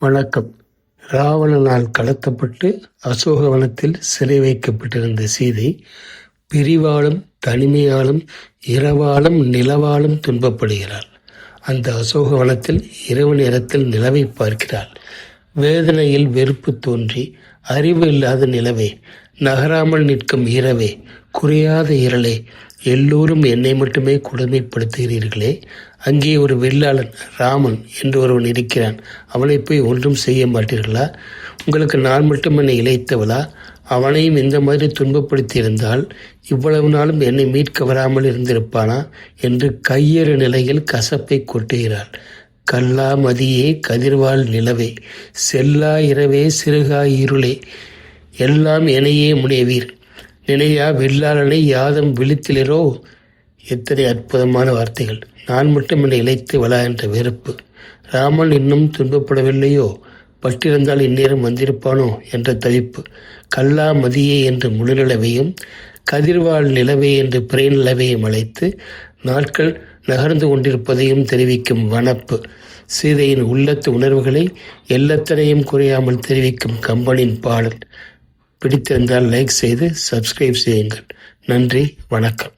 வணக்கம். ராவணனால் கடத்தப்பட்டு அசோகவனத்தில் சிறை வைக்கப்பட்டிருந்த சீதை பிரிவாலும் தனிமையாலும் இரவாலும் நிலவாலும் துன்பப்படுகிறாள். அந்த அசோகவனத்தில் இரவு நேரத்தில் நிலவை பார்க்கிறாள். வேதனையில் வெறுப்பு தோன்றி அறிவு இல்லாத நிலவே நகராமல் நிற்கும் இரவே குறையாத இரளே எல்லோரும் என்னை மட்டுமே கொடுமைப்படுத்துகிறீர்களே அங்கே ஒரு வெள்ளாளன் ராமன் என்று ஒருவன் இருக்கிறான். அவனை போய் ஒன்றும் செய்ய மாட்டீர்களா? உங்களுக்கு நான் மட்டும் என்னை இழைத்தவளா? அவனையும் இந்த மாதிரி துன்பப்படுத்தியிருந்தால் இவ்வளவு நாளும் என்னை மீட்க வராமல் இருந்திருப்பானா? என்று கையேறு நிலையில் கசப்பை கொட்டுகிறாள். கல்லா மதியே கதிர்வாள் நிலவே செல்லா இரவே சிறுகாய் இருளே எல்லாம் எனையே முனைவீர். நினையா வெள்ளாளனை யாதம் விழித்திலரோ? எத்தனை அற்புதமான வார்த்தைகள். நான் மட்டும் என்னை இழைத்து வளா என்ற வெறுப்பு. ராமன் இன்னும் துன்பப்படவில்லையோ? பட்டிருந்தால் இந்நேரம் வந்திருப்பானோ? என்ற தவிப்பு. கல்லா மதியே என்று முழுநிலவையும் கதிர்வாழ் நிலவே என்று பிறை நிலவையும் அழைத்து நாட்கள் நகர்ந்து கொண்டிருப்பதையும் தெரிவிக்கும் வனப்பு. சீதையின் உள்ளத்து உணர்வுகளை எல்லத்தனையும் குறையாமல் தெரிவிக்கும் கம்பனின் பாடல். பிடித்திருந்தால் லைக் செய்து சப்ஸ்கிரைப் செய்யுங்கள். நன்றி வணக்கம்.